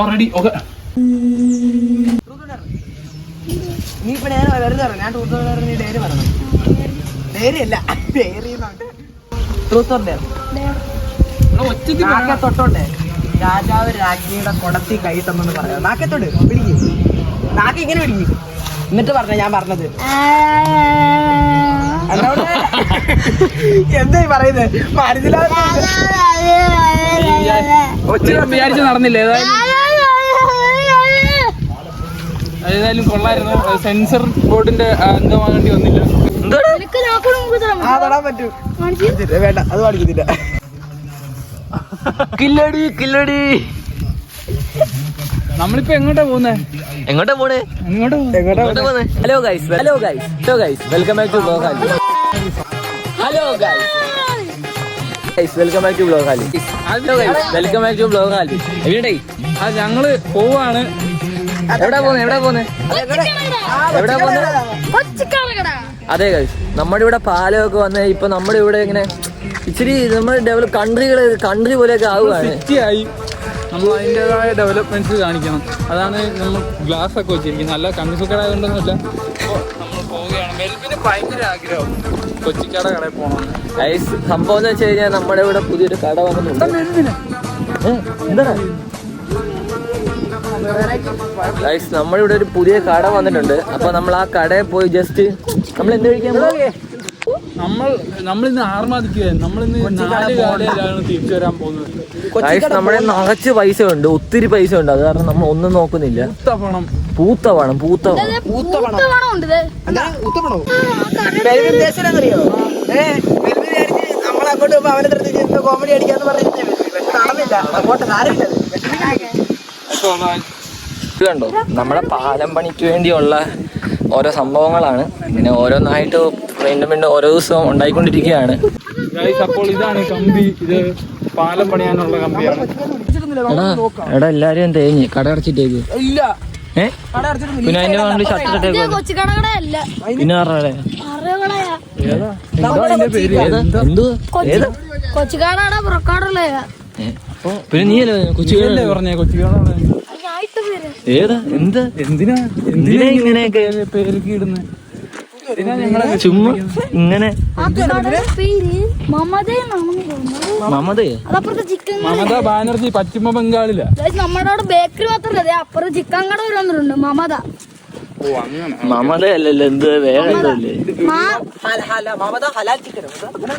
Already okay നീ ഇപ്പൊ നേരെ വെറുതെ പറഞ്ഞു ഞാൻ ട്രൂത്ത് നീ പറഞ്ഞു അല്ല ട്രൂത്ത് തൊട്ടോണ്ടേ രാജാവ് രാജ്ഞിയുടെ കൊടത്തി കൈ തന്നെന്ന് പറയാം. നാക്കത്തോട് പിടിക്കും. നാക്ക് ഇങ്ങനെ പിടിക്കും. എന്നിട്ട് പറഞ്ഞ ഞാൻ പറഞ്ഞത്. എന്തായി പറയുന്നത് മനസ്സിലാവുന്ന ഒച്ച വിചാരിച്ച് നടന്നില്ല. ഏതായാലും ഏതായാലും കൊള്ളായിരുന്നു. സെൻസർ ബോർഡിന്റെ വന്നില്ല. തൊടാൻ പറ്റും. കാണിച്ചില്ല, വേണ്ട അത് കാണിക്കുന്നില്ല കില്ലടി കില്ലടി. നമ്മളിപ്പോ എങ്ങോട്ടാ പോകുന്നേ എങ്ങോട്ടാ പോണേ? എങ്ങോട്ടാ പോണേ? Hello guys hello guys hello guys welcome back to blog ഹാലി hello guys guys welcome back to blog ഹാലി hello guys welcome back to blog ഹാലി എവിടെ ആ ഞങ്ങൾ പോവാണ്. എവിടാ പോന്നെ? എവിടാ പോന്നെ? എവിടാ പോന്നെ? അതെ ഗൈസ് നമ്മുടെ ഇവിടെ പാലമൊക്കെ വന്ന് ഇപ്പൊ നമ്മുടെ ഇവിടെ ഇങ്ങനെ ഇച്ചിരി നമ്മുടെ ഡെവലപ്പ് കൺട്രികൾ കൺട്രി പോലെയൊക്കെ ആവുകയാണ് നമ്മൾ അതിന്റെതായ ഡെവലപ്മെന്റ്സ് കാണിക്കണം. അതാണ് നമ്മൾ ഗ്ലാസ് ഒക്കെ വെച്ചിരിക്കുന്നത്. നല്ല കണ്ണുസുക്കട കൊണ്ടൊന്നുമില്ല അപ്പോൾ നമ്മൾ പോവുകയാണ്. മെൽബിന് ഭയങ്കര ആഗ്രഹം. കൊച്ചിക്കട കടയിൽ പോകണം സംഭവം എന്ന് വെച്ച് കഴിഞ്ഞാൽ നമ്മുടെ ഇവിടെ പുതിയൊരു കട വന്നിട്ടുണ്ട്. ഏ, എന്താണ് ഗൈസ് നമ്മളിവിടെ ഇവിടെ ഒരു പുതിയ കട വന്നിട്ടുണ്ട്. അപ്പൊ നമ്മൾ ആ കടയിൽ പോയി ജസ്റ്റ് നമ്മൾ എന്ത് കഴിക്കാൻ പോകേ നമ്മൾ നമ്മളിന്ന് ആർമാദിക്കുകയാണ് നമ്മളിന്ന് നാല് കാലയിലാണ് തിരിച്ചു വരാൻ പോകുന്നത്. ഗൈസ് നമ്മുടെ നിറച്ച് പൈസ ഉണ്ട്. ഒത്തിരി പൈസ ഉണ്ട്. അത് കാരണം നമ്മൾ ഒന്നും നോക്കുന്നില്ല. പണം. പൂത്ത വേണം പൂത്ത വേണം പൂത്ത പണം. നമ്മൾ അവനെ കോമഡി അടിക്കാന്ന് അങ്ങോട്ട് സാരമില്ല ഇത് കണ്ടോ നമ്മുടെ പാലം പണിക്ക് വേണ്ടിയുള്ള ഓരോ സംഭവങ്ങളാണ്. ഇങ്ങനെ ഓരോന്നായിട്ട് വീണ്ടും വീണ്ടും ഓരോ ദിവസവും ഉണ്ടായിക്കൊണ്ടിരിക്കുകയാണ്. അപ്പോൾ ഇതാണ് കമ്പി. ഇത് പാലം പണിയാനുള്ള കമ്പിയാണ്. എടാ എല്ലാരും തേഞ്ഞ് കട അടച്ചിട്ടേക്ക്. ഇല്ല. പിന്നെ അതിന്റെ കൊണ്ട് ഇട്ടേക്ക് പിന്നെ പറഞ്ഞേ കൊച്ചുകാടാടാ പുറക്കാടുള്ളയാ പിന്നെ നീ അല്ലേ കൊച്ചു പറഞ്ഞേ ഏതാ? എന്ത്? എന്തിനാ? എന്തിനാ ഇങ്ങനെയൊക്കെ? പേരൊക്കെ ഇടുന്നത് എന്തിനാ ഞങ്ങളെ ചുമ്മാ ഇങ്ങനെ മമത ബാനർജി പശ്ചിമ ബംഗാളില. നമ്മുടെ അവിടെ ബേക്കറി മാത്രമല്ല അപ്പുറം അപ്പുറത്ത് ചിക്കൻ കട വരുന്നുണ്ട് മമത. മമത അല്ലല്ലോ എന്ത് വേറെ മമത.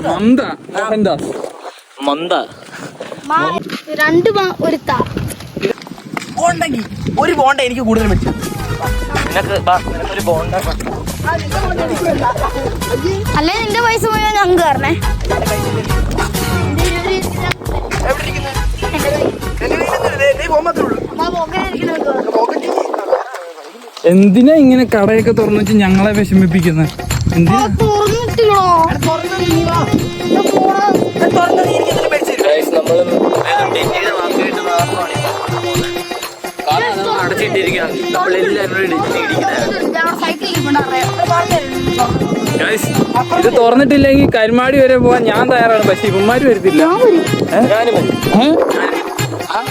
മന്ദ മന്ദ. രണ്ട് മാ- ഒരു ഉണ്ടെങ്കിൽ ഒരു ബോണ്ട എനിക്ക് കൂടുതൽ പറ്റും. നിനക്ക് ബോണ്ട അല്ലേ നിന്റെ പൈസ മുഴുവൻ ഞങ്ങൾക്ക് തരണേ. എന്തിനാ ഇങ്ങനെ കടയൊക്കെ തുറന്നു വെച്ച് ഞങ്ങളെ വിഷമിപ്പിക്കുന്നത് എന്തിനാ? തുറന്നിട്ടില്ലോ നമ്മൾ ഇത് തുറന്നിട്ടില്ലെങ്കിൽ കരിമാടി വരെ പോവാൻ ഞാൻ തയ്യാറാണ്. പക്ഷെ ഇവന്മാര് വരത്തില്ല.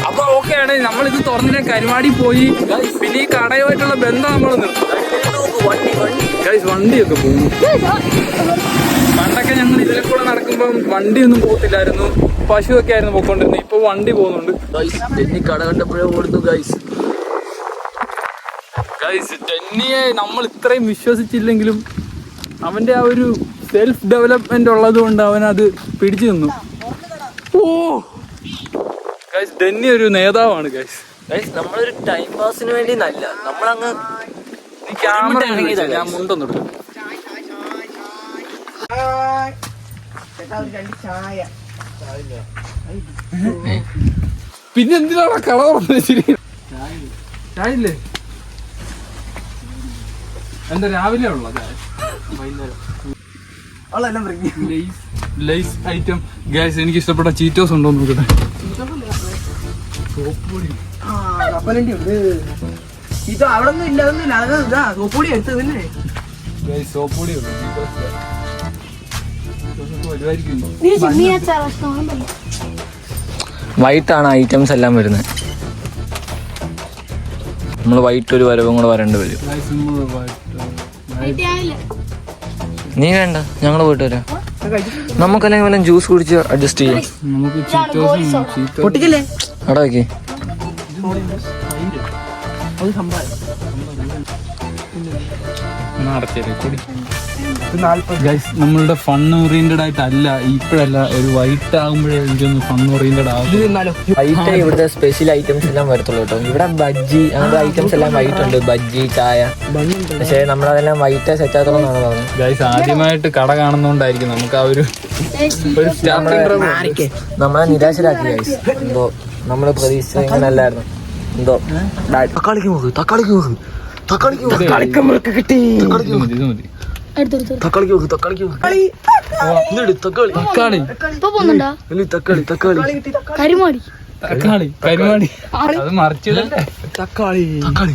അപ്പൊ ഓക്കെ ആണ്. നമ്മളിത് തുറന്നില്ല? കരുമാടി പോയി. പിന്നെ ഈ കടയുമായിട്ടുള്ള ബന്ധം നമ്മൾ നിർത്തും. വണ്ടിയൊക്കെ പോകുന്നു പണ്ടൊക്കെ ഞങ്ങൾ ഇതിലെ കൂടെ നടക്കുമ്പോൾ വണ്ടിയൊന്നും പോകത്തില്ലായിരുന്നു. പശുവൊക്കെ ആയിരുന്നു പോയിക്കൊണ്ടിരുന്നത്. ഇപ്പൊ വണ്ടി പോകുന്നുണ്ട്. കട കണ്ടപ്പോഴേ ഓടുന്നു ഗൈസ് നമ്മൾ ഇത്രയും വിശ്വസിച്ചില്ലെങ്കിലും അവന്റെ ആ ഒരു സെൽഫ് ഡെവലപ്മെന്റ് ഉള്ളത് കൊണ്ട് അവൻ അത് പിടിച്ചു നിന്നു. ഓ! ഗൈസ് ഡെന്നി ഒരു നേതാവാണ് ഗൈസ് ഗൈസ് നമ്മളൊരു ടൈം പാസിന് വേണ്ടി നല്ല. നമ്മളങ്ങ് ക്യാമറ ഞാൻ മുണ്ടൊന്നും ചായ പിന്നെ എന്തിനാണ് കട തുറന്ന് വെച്ചിരിക്കുന്നത് ചായയില്ലേ എന്താ രാവിലെ ഉള്ളത്? ലൈസ് ഐറ്റം ഗ്യാസ് എനിക്ക് ഇഷ്ടപ്പെട്ട ചീറ്റോസ് ഉണ്ടോ നോക്കട്ടെ. ആ കപ്പലണ്ടി ഉണ്ട്. ഇത് അവിടെ ഒന്നും ഇല്ല അതൊന്നും ഇല്ല. സോപ്പൊടി എടുത്തതല്ലേ ഗൈസ് വൈകിട്ടാണ് ഐറ്റംസ് എല്ലാം വരുന്നത്. നമ്മൾ വൈകിട്ട് ഒരു വരവും കൂടെ വരേണ്ടി വരും. നീ വേണ്ട ഞങ്ങൾ പോയിട്ട് വരാം. നമുക്കല്ലെങ്കിൽ വല്ല ജ്യൂസ് കുടിച്ച് അഡ്ജസ്റ്റ് ചെയ്യാം. നമുക്ക് ചീറ്റോസും കുടി പൊട്ടിക്കല്ലേ? അവിടെ വെക്കേ. നടത്തിയത് കൂടി. ഗൈസ് നമ്മളുടെ ഫൺ ഓറിയന്റഡ് ആയിട്ടല്ല ഇപ്പോഴല്ല ഒരു വൈറ്റ് ആകുമ്പോഴേ എനിക്കൊന്ന് ഫൺ ഓറിയന്റഡ് ആകും ഇവിടുത്തെ സ്പെഷ്യൽ ഐറ്റംസ് എല്ലാം വരത്തുള്ളൂ കേട്ടോ. ഇവിടെ ബജ്ജി അങ്ങനത്തെ ഐറ്റംസ് എല്ലാം വൈറ്റ് ഉണ്ട്. ബജ്ജി ചായ. പക്ഷേ നമ്മളതെല്ലാം വൈറ്റ് സെറ്റ് ആകത്തുള്ളൂ എന്നാണ് പറഞ്ഞത്. ഗൈസ് ആദ്യമായിട്ട് കട കാണുന്നോണ്ടായിരിക്കും നമുക്ക് ആ ഒരു നമ്മളെ നിരാശരാക്കി ഗൈസ് എന്തോ നമ്മൾ പ്രതീക്ഷിച്ചത് ഇങ്ങനെ അല്ലായിരുന്നു എന്തോ തക്കാളിക്ക് നോക്ക് തക്കാളിക്ക് നോക്ക്. തക്കാളിക്ക് തക്കാളിക്ക് ഇത് തക്കാളിക്ക് തക്കാളി തക്കാളി തക്കാളി കരിമാടി തക്കാളി കരിമാടി അത് മറിച്ചിടല്ലേ തക്കാളി തക്കാളി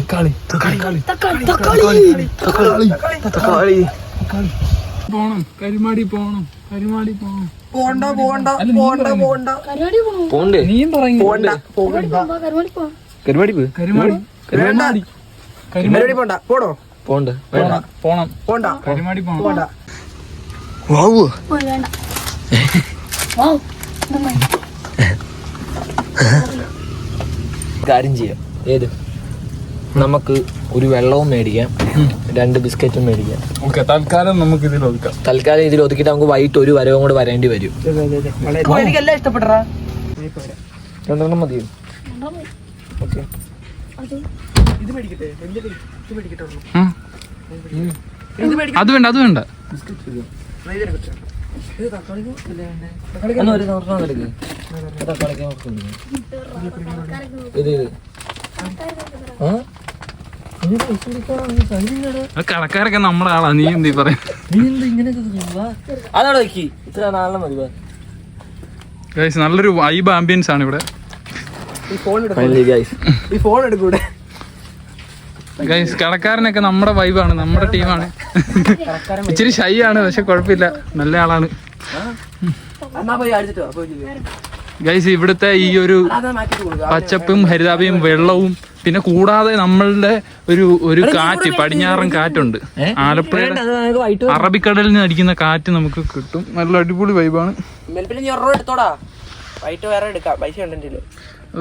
തക്കാളി തക്കാളി തക്കാളി തക്കാളി തക്കാളി തക്കാളി തക്കാളി പോണം കരിമാടി പോണം കരിമാടി പോണം പോണ്ട പോണ്ട പോണ്ട പോണ്ട കരിമാടി പോണു പോണ്ടേ നീയും പോണ്ട കരിമാടി കരിമാടി കരിമാടി കരിമാടി പോണ്ട പോണോ പോണ്ട്. പോണം. പോണ്ട. കരിമാടി പോണ്ട. വാവു. കാര്യം ചെയ്യാം. ഏത്? നമുക്ക് ഒരു വെള്ളവും മേടിക്കാം. രണ്ട് ബിസ്ക്കറ്റും മേടിക്കാം. ഓക്കെ തൽക്കാലം നമുക്ക് ഇതിൽ ഒതുക്കാം. തൽക്കാലം ഇതിൽ ഒതുക്കിട്ട് നമുക്ക് വൈകിട്ട് ഒരു വരവും കൂടെ വരേണ്ടി വരും. എനിക്കെല്ലാം രണ്ടെണ്ണം മതിയോ? ഓക്കെ. ഇത് മേടിക്കട്ടെ? അത് വേണ്ട അത് വേണ്ട. കടക്കാരൊക്കെ നമ്മുടെ ആളാ നീ എന്ത് പറയാ നീ ഇത്ര നല്ലൊരു വൈബ് ആംബിയൻസ് ആണ് ഇവിടെ. ഈ ഫോൺ എടുക്കൂടെ ഗൈസ് കളക്കാരനൊക്കെ നമ്മുടെ വൈബാണ് നമ്മുടെ ടീമാണ് ഇച്ചിരി ഷൈ ആണ് പക്ഷെ കുഴപ്പമില്ല. നല്ല ആളാണ്. ഗൈസ് ഇവിടുത്തെ ഈ ഒരു പച്ചപ്പും ഹരിതാപയും വെള്ളവും പിന്നെ കൂടാതെ നമ്മളുടെ ഒരു ഒരു കാറ്റ് പടിഞ്ഞാറൻ കാറ്റുണ്ട്. വൈകിട്ട് അറബിക്കടലിൽ നിന്ന് അടിക്കുന്ന കാറ്റ് നമുക്ക് കിട്ടും. നല്ല അടിപൊളി വൈബാണ്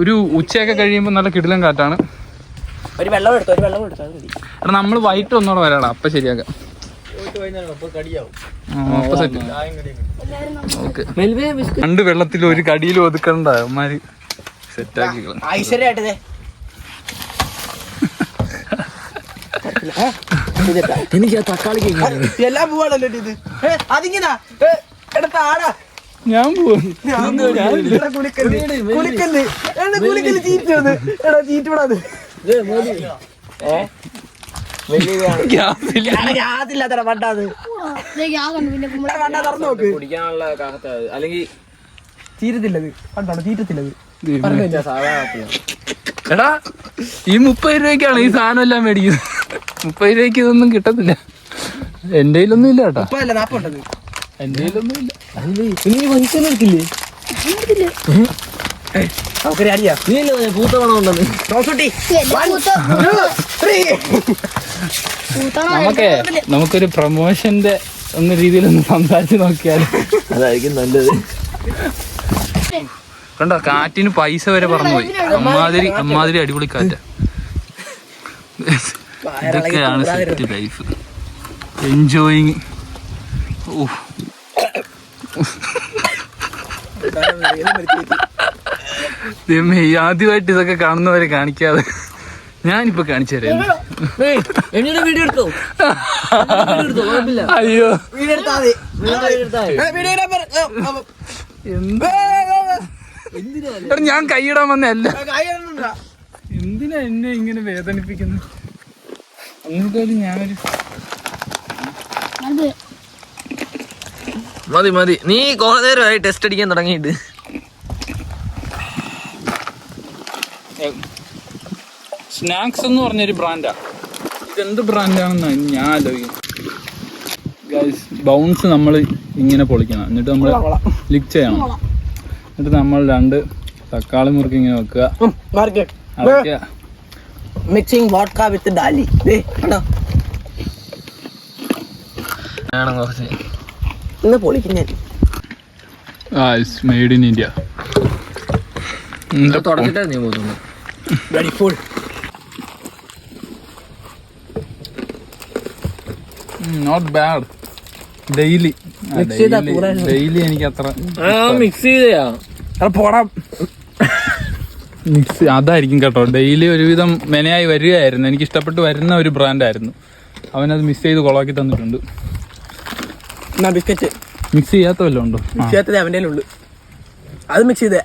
ഒരു ഉച്ചയൊക്കെ കഴിയുമ്പോൾ നല്ല കിടിലം കാറ്റാണ്. ഒരു വെള്ളം എടുത്തു ഒരു വെള്ളം എടുത്തു അത് മതി. എടാ നമ്മൾ ഒന്നുകൂടെ വരാടാ അപ്പൊ ശരിയാക്കാം. രണ്ട് വെള്ളത്തിൽ ഒരു കടിയിൽ ഒതുക്കണ്ട എനിക്ക് തക്കാളി എല്ലാം ഇത്. ഞാൻ പോകും എടാ ചീറ്റ് വിടാതെ. കുടിക്കാനുള്ള അല്ലെങ്കിൽ എടാ ഈ മുപ്പത് രൂപയ്ക്കാണ് ഈ സാധനം എല്ലാം മേടിക്കുന്നത്. മുപ്പത് രൂപയ്ക്ക് ഇതൊന്നും കിട്ടത്തില്ല. എന്റെ കയ്യിലൊന്നും ഇല്ല കേട്ടോ. എന്റെ കയ്യിലൊന്നും ഇല്ല. നമുക്കൊരു അടിയാ നീ അല്ലേ പൂത്ത പണം ഉണ്ടെന്ന് നോക്കട്ടി നമുക്കേ നമുക്കൊരു പ്രൊമോഷന്റെ എന്ന രീതിയിൽ ഒന്ന് സംസാരിച്ച് നോക്കിയാൽ അതായിരിക്കും നല്ലത് കണ്ടോ കാറ്റിന് പൈസ വരെ പറഞ്ഞുപോയി അമ്മാതിരി അമ്മാതിരി അടിപൊളി കാറ്റ ഇതൊക്കെയാണ് സെറ്റ് ലൈഫ് എൻജോയിങ് ഓ ആദ്യമായിട്ട് ഇതൊക്കെ കാണുന്നവരെ കാണിക്കാതെ ഞാനിപ്പോ കാണിച്ചു അയ്യോ. എന്താ? ഞാൻ കൈയിടാൻ വന്നല്ല എന്തിനാ എന്നെ ഇങ്ങനെ വേദനിപ്പിക്കുന്നത്? ഒന്നുകൂടി ഞാനൊരു മതി. മതി നീ കുറേ നേരമായി ടെസ്റ്റ് അടിക്കാൻ തുടങ്ങിയിട്ട്. സ്നാക്സ് എന്ന് പറഞ്ഞൊരു ബ്രാൻഡാണ് ഇതെന്ത് ബ്രാൻഡാണെന്നാ ഞാൻ ആലോചിക്കും ഗൈസ് ബൗൺസ് നമ്മൾ ഇങ്ങനെ പൊളിക്കണം. എന്നിട്ട് നമ്മൾ ലിക് ചെയ്യണം. എന്നിട്ട് നമ്മൾ രണ്ട് തക്കാളി മുറുക്കി ഇങ്ങനെ വെക്കുക. മിക്സിംഗ് വോഡ്ക വിത്ത് ഡാലി ദേ കണ്ടോ? വേണം കുറച്ച്. ഇന്ന് പൊളിക്കും ഞാൻ മെയ്ഡ് ഇൻ ഇന്ത്യ ഇത് തുടച്ചിട്ടേ നീ പോകുന്നു very full not bad daily daily എനിക്ക് അത്ര മിക്സ് ചെയ്തയാ. പോടാ. മിക്സ് അതായിരിക്കും കേട്ടോ. ഡെയിലി ഒരുവിധം മെനയായി വരികയായിരുന്നു. എനിക്ക് ഇഷ്ടപ്പെട്ട് വരുന്ന ഒരു ബ്രാൻഡായിരുന്നു അവനത് മിസ് ചെയ്ത് കൊളാക്കി തന്നിട്ടുണ്ട്. എന്നാ ബിസ്ക്കറ്റ് മിക്സ് ചെയ്യാത്ത വല്ലതും ഉണ്ടോ? ചെയ്യാത്തത് അവന്റെ ഉള്ളു അത് മിക്സ് ചെയ്തേ.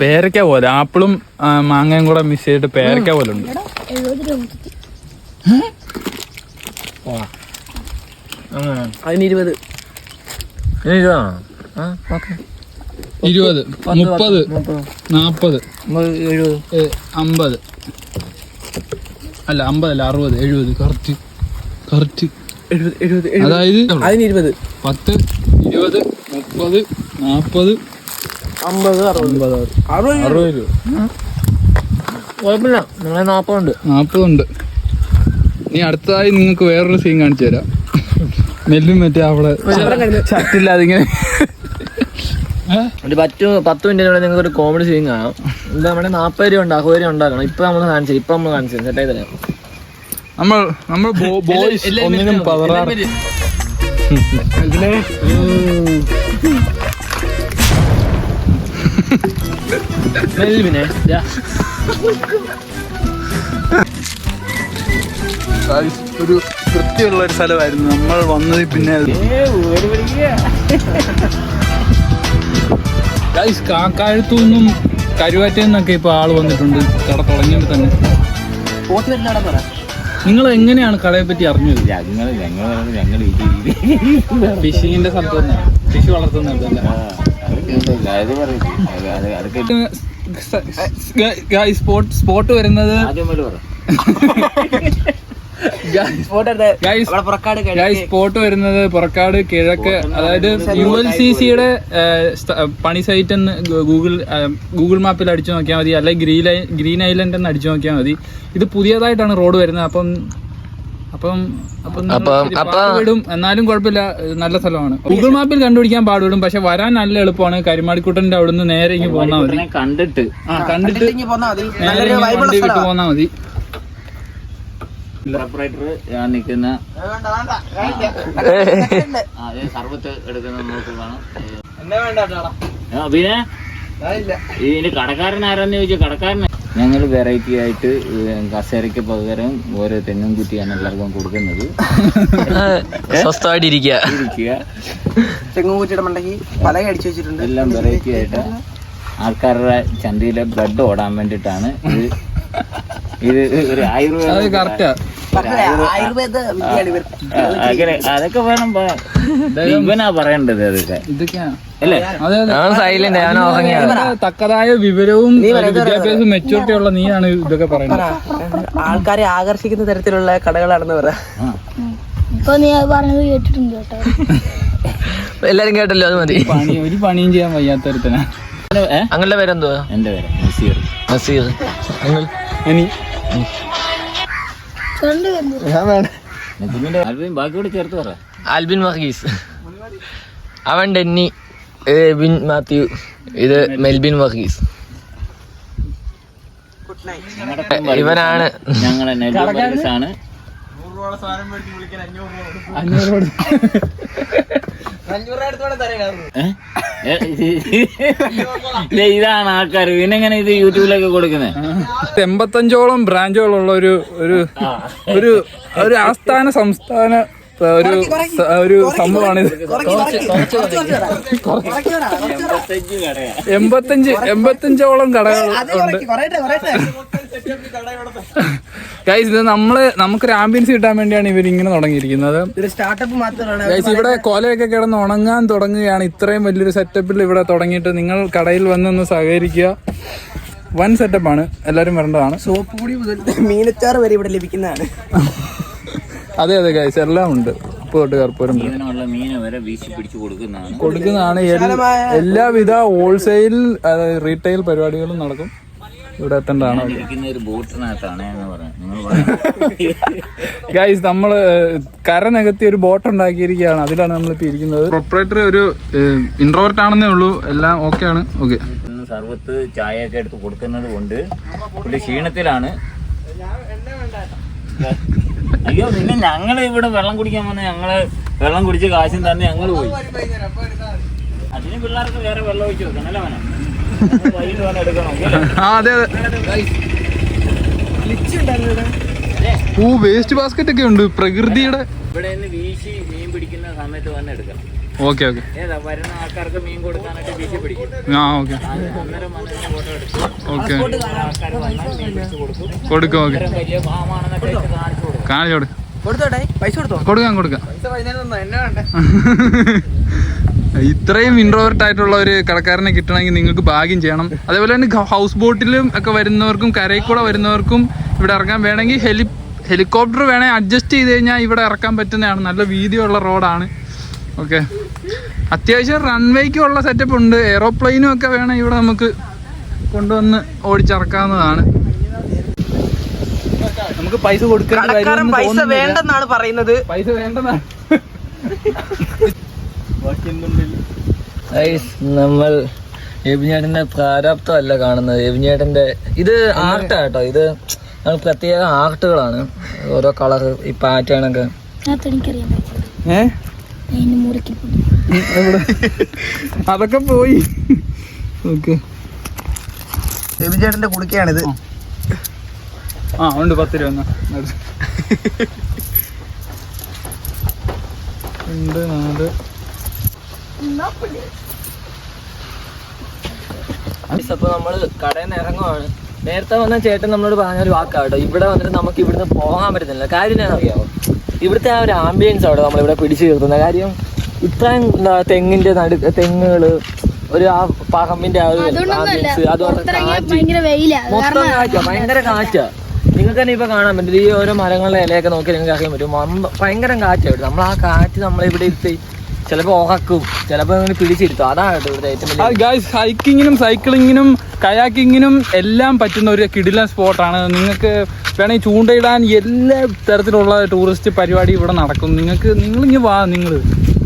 പേരക്ക പോലെ. ആപ്പിളും മാങ്ങയും കൂടെ മിക്സ് ചെയ്തിട്ട് പേരക്ക പോലെ ഉണ്ട്. അതിന് ഇരുപത്. ഇരുപത് മുപ്പത്. നാപ്പത്. എഴുപത്. അമ്പത്. അല്ല അമ്പതല്ല അറുപത് എഴുപത്. കറക്റ്റ്. കറക്റ്റ്. അതായത്? അതിന് ഇരുപത് പത്ത് ഇരുപത് മുപ്പത് നാപ്പത്. അമ്പത് അറുപത്. അറുപത്. അറുപത് രൂപ കുഴപ്പമില്ല. നിങ്ങളെ നാപ്പതുണ്ട്. നാപ്പതുണ്ട്. ഇനി അടുത്തതായി നിങ്ങൾക്ക് വേറൊരു സീൻ കാണിച്ചു തരാം. നെല്ലും മറ്റേ അവളെ ചട്ടില്ലാതെ ഇങ്ങനെ. ഒരു പത്ത് പത്ത് മിനിറ്റിനുള്ളിൽ നിങ്ങൾക്ക് ഒരു കോമഡി സീൻ കാണാം. ഇത് നമ്മുടെ നാൽപ്പത് രൂപ ഉണ്ട് രൂപ ഉണ്ടാക്കണം. ഇപ്പൊ നമ്മൾ കാണിച്ചത് ഇപ്പൊ നമ്മൾ കാണിച്ചത് സെറ്റ് ആയി തരാം. നമ്മൾ നമ്മൾ ബോയ്സ് ഒന്നിനും പതറാറ്. മെൽവിനെ ഒരു വൃത്തിയുള്ള ഒരു സ്ഥലമായിരുന്നു. നമ്മൾ വന്നത് പിന്നെ ഗൈസ് കാക്കാഴത്തു നിന്നും കരുവാറ്റയിൽ നിന്നൊക്കെ ഇപ്പൊ ആൾ വന്നിട്ടുണ്ട്. കട തുടങ്ങിയത് തന്നെ. നിങ്ങൾ എങ്ങനെയാണ് കടയെ പറ്റി അറിഞ്ഞത്? ഞങ്ങൾ ഞങ്ങൾ ഞങ്ങൾ ഫിഷിങ്ങിന്റെ സ്ഥലത്ത് തന്നെ. ഫിഷ് വളർത്തുന്നുണ്ടല്ല സ്പോട്ട് സ്പോട്ട് വരുന്നത് സ്പോട്ട് വരുന്നത് പുറക്കാട് കിഴക്ക്. അതായത് യു എൽ സി സിയുടെ പണി സൈറ്റ് എന്ന് ഗൂഗിൾ ഗൂഗിൾ മാപ്പിൽ അടിച്ചു നോക്കിയാൽ മതി. അല്ലെങ്കിൽ ഗ്രീൻ ഗ്രീൻ ഐലൻഡ് എന്ന് അടിച്ചു നോക്കിയാൽ മതി. ഇത് പുതിയതായിട്ടാണ് റോഡ് വരുന്നത്. അപ്പം അപ്പം അപ്പം നിങ്ങൾ അപ്പം- ഇച്ചിരി എന്നാലും കുഴപ്പമില്ല. നല്ല സ്ഥലമാണ്. ഗൂഗിൾ മാപ്പിൽ കണ്ടുപിടിക്കാൻ പാടുപെടും. പക്ഷെ വരാൻ നല്ല എളുപ്പമാണ്. കരിമാടിക്കുട്ടന്റെ അവിടുന്ന് നേരെ ഇങ്ങ് പോന്നാ മതി. കണ്ടിട്ട്. കണ്ടിട്ട് പോന്നാ നേരെ മതി. സെപ്പറേറ്റർ ഞാൻ നിൽക്കുന്ന വേണ്ട വേണ്ട. ആ, അതെ സർവത്ത് എടുക്കുന്ന നോക്ക് കാണാം. എന്നാ വേണ്ട കേട്ടോ ആ, പിന്നെ? ഇതിന് കടക്കാരൻ ആരാന്ന് ചോദിച്ചു കടക്കാരൻ ഞങ്ങൾ വെറൈറ്റി ആയിട്ട് കസേരക്ക് കസേരയ്ക്ക് പകരം ഓരോ തെങ്ങും കുറ്റിയാണ് എല്ലാവർക്കും കൊടുക്കുന്നത്. സ്വസ്ഥമായിട്ട് ഇരിക്കുക. തെങ്ങും കുറ്റിയുടെ മണ്ടയ്ക്ക് പലക അടിച്ചു വെച്ചിട്ടുണ്ട്. എല്ലാം വെറൈറ്റി ആയിട്ട് ആൾക്കാരുടെ ചന്തയിലെ ബ്ലഡ് ഓടാൻ വേണ്ടിയിട്ടാണ് ഇത് ഇത് ഒരു ആയുർവേദ കറക്റ്റാ ആയുർവേദ അങ്ങനെ അതൊക്കെ വേണം ഇവനാ പറയേണ്ടത് അതൊക്കെ. ഇതൊക്കെയാ. അല്ലേ? അതെ അതെ. ഞാൻ സൈലന്റ് ഞാൻ ഉറങ്ങിയാണ് തക്കതായ വിവരവും വിദ്യാഭ്യാസവും മെച്ചൂരിറ്റി ഉള്ള നീയാണ് ഇതൊക്കെ പറയുന്നത്. ആൾക്കാരെ ആകർഷിക്കുന്ന തരത്തിലുള്ള കടകളാണെന്ന് പറ. ഇപ്പൊ നീ അത് പറഞ്ഞത് കേട്ടിട്ടുണ്ട് കേട്ടോ. എല്ലാരും കേട്ടല്ലോ അത് മതി. പണി ഒരു പണിയും ചെയ്യാൻ വയ്യാത്തരത്തിനാ ഏ? അങ്ങനെ പേരെന്തുവാ? എന്റെ പേര് നസീർ. നസീർ. നിങ്ങൾ ഇനി വേണം. പേരുണ്ട് നസീമിന്റെ ആൽബം ബാക്കി കൂടി ചേർത്ത് പറ. ആൽബിൻ വർഗീസ്. അവൻ ഡെന്നി ബിൻ മാത്യു ഇത് മെൽബിൻ വർഗീസ്. ഇവനാണ്. ഞങ്ങളെ ആണ് അഞ്ഞൂറ് ഏ? ഇതാണ് ആൾക്കാർ പിന്നെങ്ങനെ ഇത് യൂട്യൂബിലൊക്കെ കൊടുക്കുന്നത് എൺപത്തഞ്ചോളം ബ്രാഞ്ചുകളുള്ള ഒരു ഒരു ഒരു ഒരു ആസ്ഥാന സംസ്ഥാന ഒരു ഒരു സംഭവമാണ് ഇത് എൺപത്തഞ്ച് എൺപത്തഞ്ചോളം കടകൾ ഉണ്ട്. ഗൈസ് ഇത് നമ്മൾ നമുക്കൊരു ആംബിയൻസ് കിട്ടാൻ വേണ്ടിയാണ് ഇവർ ഇങ്ങനെ തുടങ്ങിയിരിക്കുന്നത്. ഒരു സ്റ്റാർട്ടപ്പ് മാത്രമാണ്. ഗൈസ് ഇവിടെ കൊലയൊക്കെ കിടന്ന് ഉണങ്ങാൻ തുടങ്ങുകയാണ്. ഇത്രയും വലിയൊരു സെറ്റപ്പിൽ ഇവിടെ തുടങ്ങിയിട്ട് നിങ്ങൾ കടയിൽ വന്നൊന്ന് സഹകരിക്കുക. വൻ സെറ്റപ്പാണ് എല്ലാവരും വരേണ്ടതാണ്. സോപ്പ് പൊടി മുതൽ മീനച്ചാറ് വരെ ഇവിടെ ലഭിക്കുന്നതാണ്. അതെ അതെ ഗൈസ് എല്ലാം ഉണ്ട്. ഉപ്പ് തൊട്ട് കർപ്പൂരം കൊടുക്കുന്നതാണ്. എല്ലാവിധ ഹോൾസെയിൽ റീറ്റെയിൽ പരിപാടികളും നടക്കും. ഇവിടെ എത്തേണ്ടതാണോ? ഗൈസ് നമ്മൾ കര നികത്തി ഒരു ബോട്ട് ഉണ്ടാക്കിയിരിക്കുകയാണ്. അതിലാണ് നമ്മൾ ഇപ്പൊ ഇരിക്കുന്നത്. പ്രൊപ്പറേറ്റർ ഒരു ഇൻട്രോവർട്ട് ആണെന്നേ ഉള്ളൂ. എല്ലാം ഓക്കെ ആണ്. ഓക്കെ സർവത്ത് ചായ ഒക്കെ എടുത്ത് കൊടുക്കുന്നത് കൊണ്ട് പുള്ളി ക്ഷീണത്തിലാണ്. അയ്യോ പിന്നെ ഞങ്ങൾ ഇവിടെ വെള്ളം കുടിക്കാൻ വന്ന ഞങ്ങൾ വെള്ളം കുടിച്ച് കാശും തന്നെ ഞങ്ങൾ പോയി. അതിന് പിള്ളേർക്ക് വേറെ വെള്ളം ഒഴിച്ചു കൊടുക്കണം അല്ലേ ആ അതെ വേസ്റ്റ് ബാസ്ക്കറ്റ് ഒക്കെ ഉണ്ട്. പ്രകൃതിയുടെ ഇവിടെ നിന്ന് വീശി മീൻ പിടിക്കുന്ന സമയത്ത് വന്ന് എടുക്കണം. Okay okay. ഏതാ വരുന്ന ആൾക്കാർക്ക് മീൻ കൊടുക്കാനായിട്ട് വീശി പിടിക്കും. ആ ഓക്കെ. അന്നേരം ഓക്കെ. കൊടുക്കും. കൊടുക്കാം ഓക്കെ. കാണിച്ചോട് കൊടുത്തോട്ടെ? പൈസ കൊടുത്തോ? കൊടുക്കാം കൊടുക്കാം പൈസ പതിനായിരം എന്നെ വേണ്ടേ ഇത്രയും ഇൻട്രോവേർട്ട് ആയിട്ടുള്ള ഒരു കടക്കാരനെ കിട്ടണമെങ്കിൽ നിങ്ങൾക്ക് ഭാഗ്യം ചെയ്യണം. അതേപോലെ തന്നെ ഹൗസ് ബോട്ടിലും ഒക്കെ വരുന്നവർക്കും കരയിൽ കൂടെ വരുന്നവർക്കും ഇവിടെ ഇറങ്ങാൻ വേണമെങ്കിൽ ഹെലി ഹെലികോപ്റ്റർ വേണമെങ്കിൽ അഡ്ജസ്റ്റ് ചെയ്ത് കഴിഞ്ഞാൽ ഇവിടെ ഇറക്കാൻ പറ്റുന്നതാണ്. നല്ല വീതിയുള്ള റോഡാണ് ഓക്കെ അത്യാവശ്യം റൺവേക്ക് ഉള്ള സെറ്റപ്പ് ഉണ്ട്. എയറോപ്ലെയിനും ഒക്കെ വേണം ഇവിടെ നമുക്ക് കൊണ്ടുവന്ന് ഓടിച്ചിറക്കാവുന്നതാണ്. നമുക്ക് പൈസ കൊടുക്കാൻ പൈസ. വേണ്ടെന്നാണ് പറയുന്നത്. പൈസ വേണ്ടെന്നാണ്. നമ്മൾ എബിഞ്ഞേട്ടന്റെ പ്രാരാബ്ദമല്ല കാണുന്നത്. എബിഞ്ഞേട്ടന്റെ ഇത് ആർട്ടാ കേട്ടോ ഇത് നമ്മൾ പ്രത്യേക ആർട്ടുകളാണ്. ഓരോ കളർ ഈ പാറ്റേൺ ഒക്കെ. അതൊക്കെ പോയി. ഓക്കെ. ചേട്ടന്റെ കുടുക്കയാണിത്. ആ ഉണ്ട്. പത്ത് രൂപ. രണ്ട് നാല്. അപ്പൊ നമ്മൾ കടയിൽ നിന്ന് ഇറങ്ങുവാണ്. നേരത്തെ വന്ന ചേട്ടൻ നമ്മളോട് പറഞ്ഞ ഒരു വാക്കാട്ടോ. ഇവിടെ വന്നിട്ട് നമുക്ക് ഇവിടുന്ന് പോകാൻ പറ്റുന്നില്ല. കാര്യം ഞാൻ അറിയാമോ ഇവിടുത്തെ ആ ഒരു ആംബിയൻസ് അവിടെ നമ്മളിവിടെ പിടിച്ചു നിർത്തുന്നത് കാര്യം ഇത്രയും തെങ്ങിന്റെ നടു തെങ്ങുകൾ ഒരു ആ പറമ്പിന്റെ ആ ഒരു ആംബിയൻസ് അതുപോലെ കാറ്റ് ഭയങ്കര മൊത്തം കാറ്റാ ഭയങ്കര കാറ്റാ. നിങ്ങൾക്ക് തന്നെ ഇപ്പൊ കാണാൻ പറ്റും. ഈ ഓരോ മരങ്ങളുടെ ഇലയൊക്കെ നോക്കി നിങ്ങൾക്ക് അറിയാൻ പറ്റും. ഭയങ്കര കാറ്റാ ഇവിടെ. നമ്മൾ ആ കാറ്റ് നമ്മളിവിടെ ഇരുത്തി ചിലപ്പോ ഓഹാക്കും ചിലപ്പോ അങ്ങനെ പിടിച്ചിരുത്തും. അതാണ് ഗൈസ് ഹൈക്കിങ്ങിനും സൈക്ലിങ്ങിനും കയാക്കിങ്ങിനും എല്ലാം പറ്റുന്ന ഒരു കിടിലൻ സ്പോട്ടാണ്. നിങ്ങൾക്ക് വേണമെങ്കിൽ ചൂണ്ടയിടാൻ എല്ലാ തരത്തിലുള്ള ടൂറിസ്റ്റ് പരിപാടി ഇവിടെ നടക്കും. നിങ്ങൾക്ക് നിങ്ങൾ നിങ്ങളിങ്ങ് വാ നിങ്ങൾ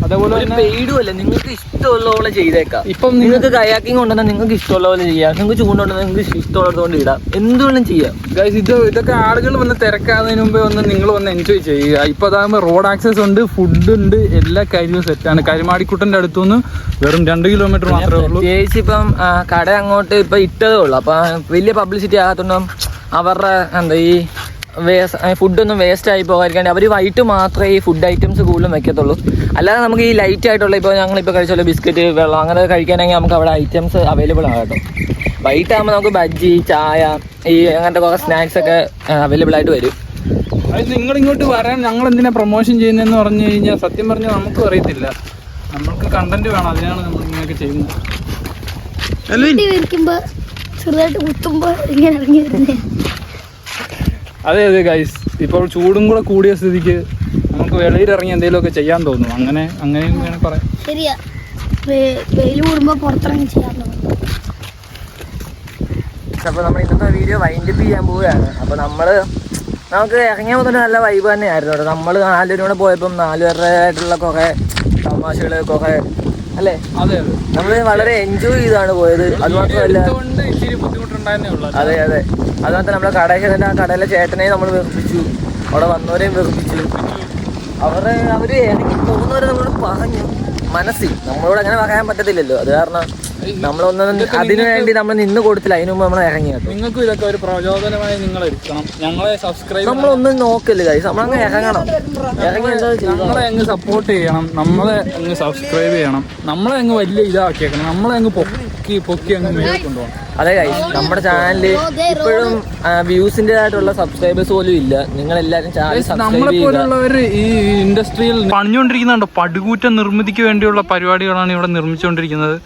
അതേപോലെ തന്നെ നിങ്ങൾക്ക് ഇഷ്ടമുള്ള പോലെ ചെയ്തേക്കാം. ഇപ്പം നിങ്ങൾക്ക് കയാക്കിംഗ് ഉണ്ടെന്നാൽ നിങ്ങൾക്ക് ഇഷ്ടമുള്ള പോലെ ചെയ്യാം. നിങ്ങൾക്ക് ചൂണ്ടുണ്ടെങ്കിൽ നിങ്ങൾക്ക് ഇഷ്ടമുള്ളതുകൊണ്ട് ഇടാം. എന്തുകൊണ്ടും ചെയ്യാം? ഗൈസ് ഇത് ഇതൊക്കെ ആളുകൾ വന്ന് തിരക്കാതിന് മുമ്പേ ഒന്ന് നിങ്ങൾ വന്ന് എൻജോയ് ചെയ്യുക. ഇപ്പൊ അതാകുമ്പോൾ റോഡ് ആക്സസ് ഉണ്ട് ഫുഡ് ഉണ്ട് എല്ലാ കാര്യവും സെറ്റാണ് കരുമാടിക്കുട്ടന്റെ അടുത്തുനിന്ന് വെറും രണ്ട് കിലോമീറ്റർ മാത്രമേ ഉള്ളൂ. പ്രത്യേകിച്ച് ഇപ്പം കട അങ്ങോട്ട് ഇപ്പൊ ഇട്ടതേ ഉള്ളൂ. അപ്പൊ വലിയ പബ്ലിസിറ്റി ആകത്തുണ്ടാവും അവരുടെ എന്താ ഈ ഫുഡൊന്നും വേസ്റ്റ് ആയി പോകാതിരിക്കാണ്ട് അവർ വൈകിട്ട് മാത്രമേ ഈ ഫുഡ് ഐറ്റംസ് കൂടുതലും വെക്കത്തുള്ളൂ. അല്ലാതെ നമുക്ക് ഈ ലൈറ്റ് ആയിട്ടുള്ള ഇപ്പോൾ ഞങ്ങളിപ്പോൾ കഴിച്ചുള്ള ബിസ്ക്കറ്റ് വെള്ളം അങ്ങനെ കഴിക്കാനെങ്കിൽ നമുക്ക് അവിടെ ഐറ്റംസ് അവൈലബിൾ ആണ് കേട്ടോ. വൈകിട്ടാകുമ്പോൾ നമുക്ക് ബജ്ജി ചായ ഈ അങ്ങനത്തെ കുറേ സ്നാക്സ് ഒക്കെ അവൈലബിൾ ആയിട്ട് വരും. അത് നിങ്ങൾ ഇങ്ങോട്ട് വരാൻ ഞങ്ങൾ എന്തിനാ പ്രൊമോഷൻ ചെയ്യുന്നതെന്ന് പറഞ്ഞു കഴിഞ്ഞാൽ സത്യം പറഞ്ഞാൽ നമുക്കും അറിയത്തില്ല. നമ്മൾക്ക് കണ്ടന്റ് വേണം അതിനാണ് നമ്മൾ ഇങ്ങനെയൊക്കെ ചെയ്യുന്നത്. ചെറുതായിട്ട് കുത്തുമ്പോ ഇങ്ങനെ ഇറങ്ങി വരുന്നേ. അതെ അതെ ഗൈസ് ഇപ്പോൾ ചൂടും കൂടെ കൂടിയ സ്ഥിതിക്ക് നമുക്ക് വെളിയിൽ ഇറങ്ങി എന്തെങ്കിലുമൊക്കെ ചെയ്യാൻ തോന്നും അങ്ങനെ അങ്ങനെ വേണം പറയാം. ശരിയാ. വെ- വെയിൽ കൂടുമ്പോ പുറത്തിറങ്ങി ചെയ്യാൻ തോന്നും അപ്പോൾ നമ്മൾ ഇന്നത്തെ വീഡിയോ വൈൻഡപ്പ് ചെയ്യാൻ പോവുകയാണ്. അപ്പോൾ നമ്മൾ നമുക്ക് ഇറങ്ങിയാൽ മുതൽ നല്ല വൈബ് തന്നെയായിരുന്നു കേട്ടോ. നമ്മൾ നാലുപേരും കൂടെ പോയപ്പം നാലുപേരുടേതായിട്ടുള്ള കുറേ തമാശകൾ കുറേ അല്ലേ? അതെ അതെ. നമ്മൾ വളരെ എൻജോയ് ചെയ്താണ് പോയത്. അതുമാത്രമല്ല അതെ അതെ അതുമാത്രം നമ്മളെ കടയിൽ തന്നെ ആ കടയിലെ ചേട്ടനെയും നമ്മൾ വെറുപ്പിച്ചു. അവിടെ വന്നവരെയും വെറുപ്പിച്ചു. അവരെ അവർ ഇറങ്ങി പോകുന്നവരെ നമ്മൾ പറഞ്ഞു. മനസ്സിൽ. നമ്മളോട് അങ്ങനെ പറയാൻ പറ്റത്തില്ലല്ലോ. അത് കാരണം നമ്മളൊന്നും അതിനു വേണ്ടി നമ്മൾ നിന്ന് കൊടുത്തില്ല. അതിനു മുമ്പ് നമ്മൾ ഇറങ്ങി കേട്ടോ നിങ്ങൾക്കും ഇതൊക്കെ ഒരു പ്രചോദനമായി നിങ്ങൾ എടുക്കണം. ഞങ്ങളെ സബ്സ്ക്രൈബ് നമ്മളൊന്നും നോക്കില്ല കൈസ് നമ്മളങ്ങ് ഇറങ്ങണം. ഇറങ്ങി നമ്മളെ അങ്ങ് സപ്പോർട്ട് ചെയ്യണം. നമ്മളെ അങ്ങ് സബ്സ്ക്രൈബ് ചെയ്യണം. നമ്മളെ അങ്ങ് വലിയ ഇതാക്കിയേക്കണം. നമ്മളെ അങ്ങ് പൊക്കി പൊക്കി അങ്ങ് മേളിൽ കൊണ്ടുപോകണം. അതെ കൈസ് നമ്മുടെ ചാനലിൽ ഇപ്പോഴും വ്യൂസിന്റെതായിട്ടുള്ള സബ്സ്ക്രൈബേഴ്സ് പോലും ഇല്ല. നിങ്ങൾ എല്ലാവരും ചാനൽ നമ്മളെ പോലുള്ളവർ ഈ ഇൻഡസ്ട്രിയിൽ പണിഞ്ഞുകൊണ്ടിരിക്കുന്നുണ്ടോ. പടുകൂറ്റ നിർമ്മിതിക്ക് വേണ്ടിയുള്ള പരിപാടികളാണ് ഇവിടെ നിർമ്മിച്ചുകൊണ്ടിരിക്കുന്നത്.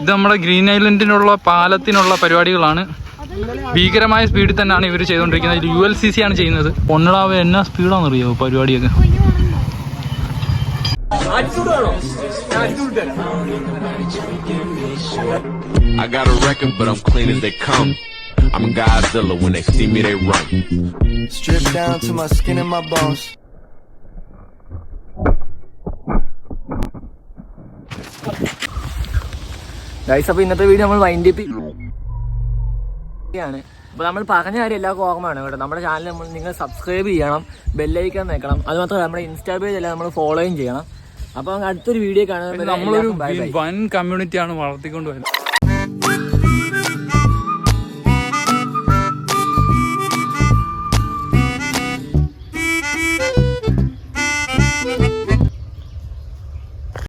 ഇത് നമ്മുടെ ഗ്രീൻ ഐലൻഡിനുള്ള പാലത്തിനുള്ള പരിപാടികളാണ് ഭീകരമായ സ്പീഡിൽ തന്നെയാണ് ഇവർ ചെയ്തുകൊണ്ടിരിക്കുന്നത് യു എൽ സി സി ആണ് ചെയ്യുന്നത് ഒന്നിളാവ് എന്നാ സ്പീഡാണെന്ന് അറിയാമോ പരിപാടിയൊക്കെ I got a record, but I'm clean as they come. I'm Godzilla. When they see me, they run. Stripped down to my skin and my bones. Guys അപ്പോൾ ഇന്നത്തെ video നമ്മൾ wind up ആണ് അപ്പോൾ നമ്മൾ പറഞ്ഞ കാര്യം എല്ലാവർക്കും ഓർമ്മയാണ് കേട്ടോ. നമ്മുടെ ചാനൽ നമ്മൾ നിങ്ങൾ സബ്സ്ക്രൈബ് ചെയ്യണം ബെല്ലൈക്കൻ നിൽക്കണം അത് മാത്രമല്ല നമ്മുടെ ഇൻസ്റ്റാ പേജ് എല്ലാം നമ്മൾ ഫോളോയും ചെയ്യണം. അപ്പോൾ അടുത്തൊരു വീഡിയോ കാണുന്നത് നമ്മളൊരു വൻ കമ്മ്യൂണിറ്റിയാണ് വളർത്തിക്കൊണ്ട് വരുന്നത്.